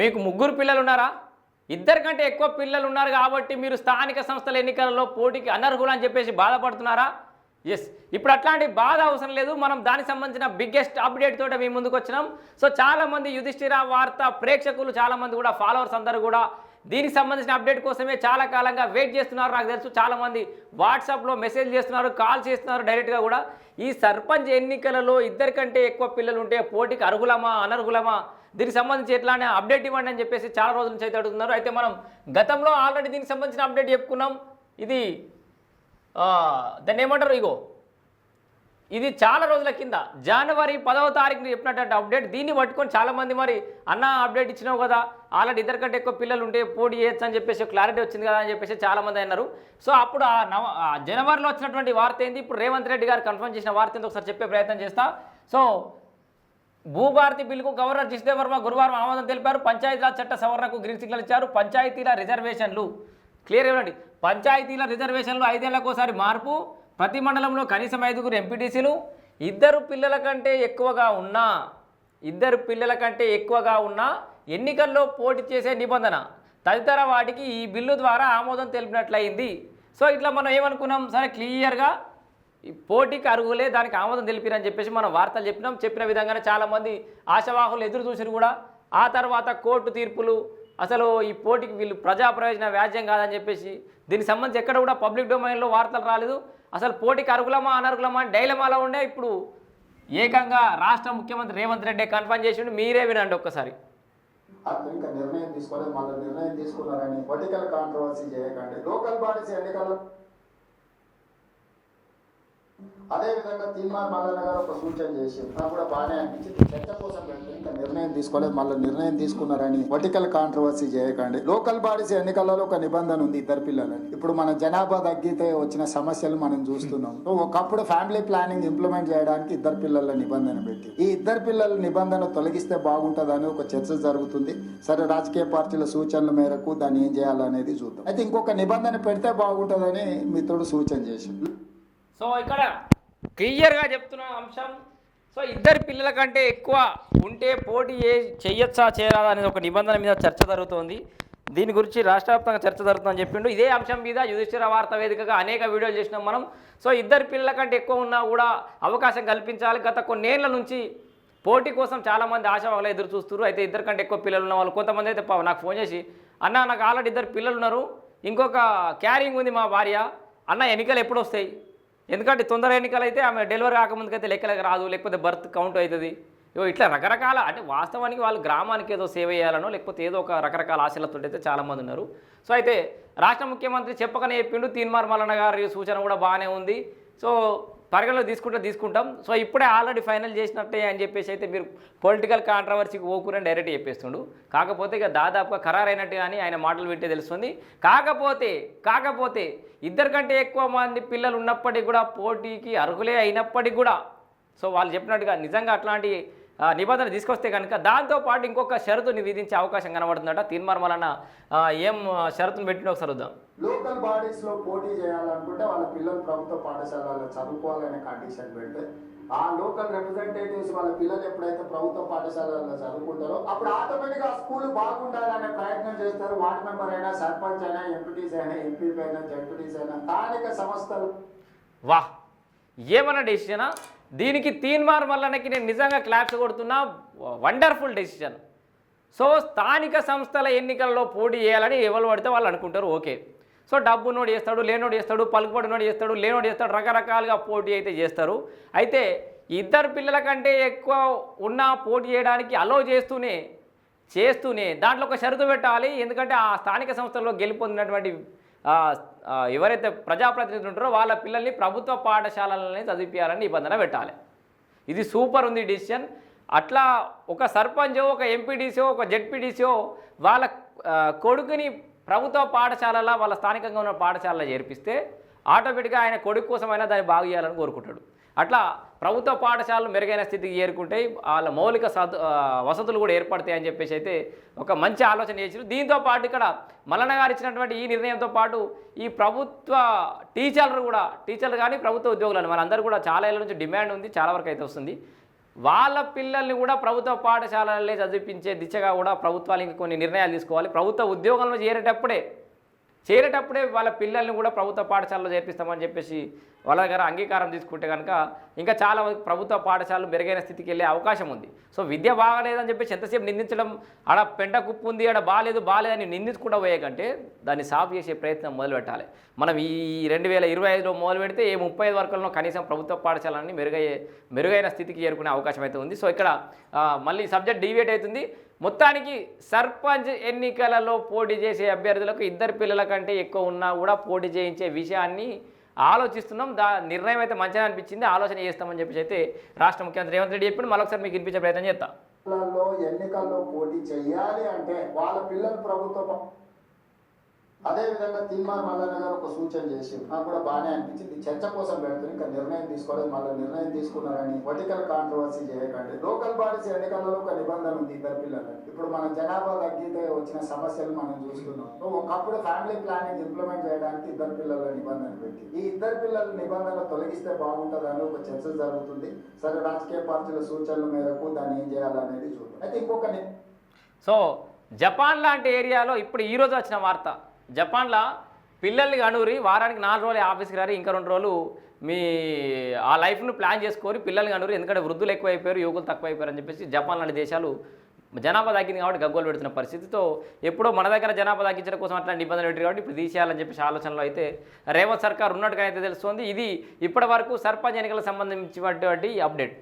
మీకు ముగ్గురు పిల్లలు ఉన్నారా ఇద్దరికంటే ఎక్కువ పిల్లలు ఉన్నారు కాబట్టి మీరు స్థానిక సంస్థల ఎన్నికలలో పోటీకి అనర్హులు అని చెప్పేసి బాధపడుతున్నారా? ఎస్ ఇప్పుడు అట్లాంటి బాధ అవసరం లేదు. మనం దానికి సంబంధించిన బిగ్గెస్ట్ అప్డేట్ తోటి మేము ముందుకు వచ్చినాం. సో చాలామంది యుధిష్ఠిర వార్త ప్రేక్షకులు చాలామంది కూడా ఫాలోవర్స్ అందరూ కూడా దీనికి సంబంధించిన అప్డేట్ కోసమే చాలా కాలంగా వెయిట్ చేస్తున్నారు. నాకు తెలుసు చాలామంది వాట్సాప్లో మెసేజ్ చేస్తున్నారు కాల్ చేస్తున్నారు డైరెక్ట్గా కూడా. ఈ సర్పంచ్ ఎన్నికలలో ఇద్దరికంటే ఎక్కువ పిల్లలు ఉంటే పోటీకి అర్హులమా అనర్హులమా? దీనికి సంబంధించి ఎట్లానే అప్డేట్ ఇవ్వండి అని చెప్పేసి చాలా రోజుల నుంచి అయితే అడుగుతున్నారు. అయితే మనం గతంలో ఆల్రెడీ దీనికి సంబంధించిన అప్డేట్ చెప్పుకున్నాం. ఇది దాన్ని ఏమంటారు ఇగో? ఇది చాలా రోజుల కింద జనవరి పదవ తారీఖున చెప్పినటువంటి అప్డేట్ దీన్ని పట్టుకొని చాలామంది మరి అన్న అప్డేట్ ఇచ్చినావు కదా ఆల్రెడీ ఇద్దరికంటే ఎక్కువ పిల్లలు ఉంటే పోటీ చేయొచ్చు అని చెప్పేసి క్లారిటీ వచ్చింది కదా అని చెప్పేసి చాలామంది అన్నారు. సో అప్పుడు ఆ నవ జనవరిలో వచ్చినటువంటి వార్త ఏంది? ఇప్పుడు రేవంత్ రెడ్డి గారు కన్ఫర్మ్ చేసిన వార్త ఏంది? ఒకసారి చెప్పే ప్రయత్నం చేస్తా. సో భూభారతి బిల్లుకు గవర్నర్ జిష్దేవ్ వర్మ గురువారం ఆమోదం తెలిపారు. పంచాయతీరాజ్ చట్ట సవరణకు గ్రీన్ సిగ్నల్ ఇచ్చారు. పంచాయతీల రిజర్వేషన్లు క్లియర్ ఇవ్వండి. పంచాయతీల రిజర్వేషన్లు ఐదేళ్ళకోసారి మార్పు ప్రతి మండలంలో కనీసం ఐదుగురు ఎంపీటీసీలు ఇద్దరు పిల్లల కంటే ఎక్కువగా ఉన్నా ఇద్దరు పిల్లల కంటే ఎక్కువగా ఉన్నా ఎన్నికల్లో పోటీ చేసే నిబంధన. తదితర వాటికి ఈ బిల్లు ద్వారా ఆమోదం తెలిపినట్లయింది. సో ఇట్లా మనం ఏమనుకున్నాం? సరే క్లియర్గా ఈ పోటీకి అరుగులే దానికి ఆమోదం తెలిపిరని చెప్పేసి మనం వార్తలు చెప్పినాం. చెప్పిన విధంగానే చాలామంది ఆశావాహులు ఎదురు చూసిరు కూడా. ఆ తర్వాత కోర్టు తీర్పులు అసలు ఈ పోటీకి వీళ్ళు ప్రజా ప్రయోజన వ్యాజ్యం కాదని చెప్పేసి దీనికి సంబంధించి ఎక్కడ కూడా పబ్లిక్ డొమైన్లో వార్తలు రాలేదు. అసలు పోటీకి అరుగులమా అనర్గులమా అని డైలమాలో ఉండే. ఇప్పుడు ఏకంగా రాష్ట్ర ముఖ్యమంత్రి రేవంత్ రెడ్డి కన్ఫర్మ్ చేసిండు మీరే వినండి ఒక్కసారి. ఇంకా నిర్ణయం తీసుకోలేదు మళ్ళీ నిర్ణయం తీసుకున్నారని పొలిటికల్ కాంట్రవర్సీ చేయకండి. లోకల్ బాడీస్ ఎన్నికల్లో అదే విధంగా మల్లన్న గారు ఒక సూచన చేసి నాకు కూడా బాగానే అనిపించింది. చర్చ కోసం ఇంకా నిర్ణయం తీసుకోలేదు. మళ్ళీ నిర్ణయం తీసుకున్నారని పొలిటికల్ కాంట్రవర్సీ చేయకండి. లోకల్ బాడీస్ ఎన్నికలలో ఒక నిబంధన ఉంది ఇద్దరు పిల్లలని ఇప్పుడు మన జనాభా తగ్గితే వచ్చిన సమస్యలు మనం చూస్తున్నాం. ఒకప్పుడు ఫ్యామిలీ ప్లానింగ్ ఇంప్లిమెంట్ చేయడానికి ఇద్దరు పిల్లల నిబంధన పెట్టి. ఈ ఇద్దరు పిల్లల నిబంధన తొలగిస్తే బాగుంటుందని ఒక చర్చ జరుగుతుంది. సరే రాజకీయ పార్టీల సూచనల మేరకు దాన్ని ఏం చేయాలనేది చూద్దాం. అయితే ఇంకొక నిబంధన పెడితే బాగుంటుందని మిత్రుడు సూచన చేసి సో ఇక్కడ క్లియర్గా చెప్తున్న అంశం సో ఇద్దరు పిల్లల కంటే ఎక్కువ ఉంటే పోటీ ఏ చేయొచ్చా చేయరాదా అనేది ఒక నిబంధన మీద చర్చ జరుగుతోంది. దీని గురించి రాష్ట్ర వ్యాప్తంగా చర్చ జరుగుతుందని చెప్పిండు. ఇదే అంశం మీద యుధిష్ఠిర వార్త వేదికగా అనేక వీడియోలు చేసినాం మనం. సో ఇద్దరు పిల్లల కంటే ఎక్కువ ఉన్నా కూడా అవకాశం కల్పించాలి. గత కొన్నేళ్ళ నుంచి పోటీ కోసం చాలామంది ఆశావాహులు ఎదురు చూస్తారు అయితే ఇద్దరు కంటే ఎక్కువ పిల్లలు ఉన్న వాళ్ళు కొంతమంది అయితే నాకు ఫోన్ చేసి అన్న నాకు ఆల్రెడీ ఇద్దరు పిల్లలు ఉన్నారు. ఇంకొక క్యారింగ్ ఉంది మా భార్య. అన్న ఎన్నికలు ఎప్పుడు వస్తాయి? ఎందుకంటే తొందర ఎన్నికలైతే అయితే ఆమె డెలివరీ కాకముందుకైతే లెక్కలకు రాదు లేకపోతే బర్త్ కౌంట్ అవుతుంది. ఇగో ఇట్లా రకరకాల అంటే వాస్తవానికి వాళ్ళు గ్రామానికి ఏదో సేవ చేయాలనో లేకపోతే ఏదో ఒక రకరకాల ఆశలతో అయితే చాలామంది ఉన్నారు. సో అయితే రాష్ట్ర ముఖ్యమంత్రి చెప్పకనే చెప్పిండు తీన్మార్ మల్లన్న గారి సూచన కూడా బాగానే ఉంది. సో పరిగణలో తీసుకుంటే తీసుకుంటాం. సో ఇప్పుడే ఆల్రెడీ ఫైనల్ చేసినట్టే అని చెప్పేసి అయితే మీరు పొలిటికల్ కాంట్రవర్సీకి ఓకురని డైరెక్ట్ చెప్పేస్తుండు. కాకపోతే ఇక దాదాపుగా ఖరారైనట్టు కానీ ఆయన మాటలు వింటే తెలుస్తుంది. కాకపోతే కాకపోతే ఇద్దరికంటే ఎక్కువ మంది పిల్లలు ఉన్నప్పటికీ కూడా పోటీకి అర్హులే అయినప్పటికీ కూడా సో వాళ్ళు చెప్పినట్టుగా నిజంగా అట్లాంటి నిబంధన తీసుకొస్తే కనుక దాంతోపాటు ఇంకొక షరతుని విధించే అవకాశం కనబడుతుందట. తీర్మార్ వలన ఆ, ఏం షరతును పెట్టిన ఒకసారి వద్దాం లోకల్ బాడీస్లో పోటీ చేయాలనుకుంటే వాళ్ళ పిల్లలు ప్రభుత్వ పాఠశాలలో చదువుకోవాలనే కండిషన్ పెడితే ఆ లోకల్ రిప్రజెంటేటివ్స్ వాళ్ళ పిల్లలు ఎప్పుడైతే ప్రభుత్వ పాఠశాలలో చదువుకుంటారో అప్పుడు ఆటోమేటిక్ ఆ స్కూల్ బాగుండాలనే ప్రయత్నం చేస్తారు. వార్డ్ మెంబర్ అయినా సర్పంచ్ అయినా ఎంపీటీస్ అయినా ఎంపీపీ అయినా జడ్పీటీస్ అయినా స్థానిక సంస్థలు. వా ఏమన్నా డెసిషనా దీనికి తీన్మార్ మల్లనకి నేను నిజంగా క్లాప్స్ కొడుతున్నా. వండర్ఫుల్ డెసిషన్ సో స్థానిక సంస్థల ఎన్నికల్లో పోటీ చేయాలని ఎవరు పడితే వాళ్ళు అనుకుంటారు. ఓకే సో డబ్బునోడు చేస్తాడు లేనోడు చేస్తాడు పలుకుబడినోడు చేస్తాడు లేనోడు చేస్తాడు రకరకాలుగా పోటీ అయితే చేస్తారు. అయితే ఇద్దరు పిల్లల కంటే ఎక్కువ ఉన్న పోటీ చేయడానికి అలో చేస్తూనే చేస్తూనే దాంట్లో ఒక షరతు పెట్టాలి. ఎందుకంటే ఆ స్థానిక సంస్థల్లో గెలుపొందినటువంటి ఎవరైతే ప్రజాప్రతినిధులు ఉంటారో వాళ్ళ పిల్లల్ని ప్రభుత్వ పాఠశాలలని చదివిపించాలని నిబంధన పెట్టాలి. ఇది సూపర్ ఉంది డిసిషన్. అట్లా ఒక సర్పంచో ఒక ఎంపీడీసో ఒక జెడ్పీడీసో వాళ్ళ కొడుకుని ప్రభుత్వ పాఠశాలలో వాళ్ళ స్థానికంగా ఉన్న పాఠశాలలో చేర్పిస్తే ఆటోమేటిక్గా ఆయన కొడుకు కోసమైనా దాన్ని బాగు చేయాలని కోరుకుంటాడు. అట్లా ప్రభుత్వ పాఠశాలలు మెరుగైన స్థితికి చేరుకుంటాయి వాళ్ళ మౌలిక సదు వసతులు కూడా ఏర్పడతాయి అని చెప్పేసి అయితే ఒక మంచి ఆలోచన చేసారు దీంతో పాటు ఇక్కడ మల్లన్న గారు ఇచ్చినటువంటి ఈ నిర్ణయంతో పాటు ఈ ప్రభుత్వ టీచర్లు కూడా టీచర్లు కానీ ప్రభుత్వ ఉద్యోగులు వాళ్ళందరూ కూడా చాలా ఏళ్ళ నుంచి డిమాండ్ ఉంది చాలా వరకు అయితే వస్తుంది. వాళ్ళ పిల్లల్ని కూడా ప్రభుత్వ పాఠశాలలే చదివించే దిశగా కూడా ప్రభుత్వాలు ఇంకా కొన్ని నిర్ణయాలు తీసుకోవాలి. ప్రభుత్వ ఉద్యోగంలో చేరేటప్పుడే చేరేటప్పుడే వాళ్ళ పిల్లల్ని కూడా ప్రభుత్వ పాఠశాలలో చేర్పిస్తామని చెప్పేసి వాళ్ళ దగ్గర అంగీకారం తీసుకుంటే కనుక ఇంకా చాలా ప్రభుత్వ పాఠశాలలు మెరుగైన స్థితికి వెళ్ళే అవకాశం ఉంది. సో విద్య బాగలేదని చెప్పేసి ఎంతసేపు నిందించడం ఆడ పెంట కుప్పు ఉంది ఆడ బాగాలేదు బాగాలేదని నిందించుకుంటూ పోయే కంటే దాన్ని సాఫ్ చేసే ప్రయత్నం మొదలు పెట్టాలి. మనం ఈ రెండు వేల ఇరవై ఐదులో మొదలు పెడితే ఏ ముప్పై ఐదు వరకులో కనీసం ప్రభుత్వ పాఠశాలని మెరుగయ్యే మెరుగైన స్థితికి చేరుకునే అవకాశం అయితే ఉంది. సో ఇక్కడ మళ్ళీ సబ్జెక్ట్ డివేట్ అవుతుంది. మొత్తానికి సర్పంచ్ ఎన్నికలలో పోటీ చేసే అభ్యర్థులకు ఇద్దరు పిల్లల కంటే ఎక్కువ ఉన్నా కూడా పోటీ చేయించే విషయాన్ని ఆలోచిస్తున్నాం. దా నిర్ణయం అయితే మంచిగా అనిపించింది. ఆలోచన చేస్తామని చెప్పేసి అయితే రాష్ట్ర ముఖ్యమంత్రి రేవంత్ రెడ్డి చెప్పి మరొకసారి మీకు వినిపించే ప్రయత్నం చేస్తా. ఎన్నికల్లో పోటీ చేయాలి అంటే వాళ్ళ పిల్లలు ప్రభుత్వం. అదే విధంగా తిన్మార్ మల్లన్న గారు ఒక సూచన చేసి నాకు కూడా బాగానే అనిపించింది. చర్చ కోసం పెడుతుంది ఇంకా నిర్ణయం తీసుకోలేదు. మళ్ళీ నిర్ణయం తీసుకున్నారని. పొలిటికల్ కాంట్రవర్సీ చేయకండి. లోకల్ బాడీస్ ఎన్నికల్లో ఒక నిబంధన ఉంది ఇద్దరు పిల్లలు ఇప్పుడు మన జనాభా తగ్గితే వచ్చిన సమస్యలు మనం చూస్తున్నాం. ఒకప్పుడు ఫ్యామిలీ ప్లానింగ్ ఇంప్లిమెంట్ చేయడానికి ఇద్దరు పిల్లల నిబంధన పెట్టి ఈ ఇద్దరు పిల్లల నిబంధన తొలగిస్తే బాగుంటుందని ఒక చర్చ జరుగుతుంది. సరే రాజకీయ పార్టీల సూచనల మేరకు దాన్ని ఏం చేయాలనేది చూద్దాం. అయితే ఇంకొక సో జపాన్ లాంటి ఏరియాలో ఇప్పుడు ఈ రోజు వచ్చిన వార్త. జపాన్లో పిల్లల్ని కనూరి వారానికి నాలుగు రోజులు ఆఫీస్కి రారు ఇంకా రెండు రోజులు మీ ఆ లైఫ్ను ప్లాన్ చేసుకోరు పిల్లల్ని కనూరి ఎందుకంటే వృద్ధులు ఎక్కువైపోయారు యువకులు తక్కువైపోయారు అని చెప్పేసి జపాన్ లాంటి దేశాలు జనాభా తగ్గింది కాబట్టి గగ్గోలు పెడుతున్న పరిస్థితితో ఎప్పుడో మన దగ్గర జనాభా తగ్గించడం కోసం అట్లాంటి ఇబ్బందులు పెట్టారు కాబట్టి ఇప్పుడు తీసేయాలని చెప్పేసి ఆలోచనలో అయితే రేవంత్ సర్కార్ ఉన్నట్టుగా అయితే తెలుస్తోంది. ఇది ఇప్పటి వరకు సర్పంచ్ ఎన్నికలకు సంబంధించినటువంటి అప్డేట్.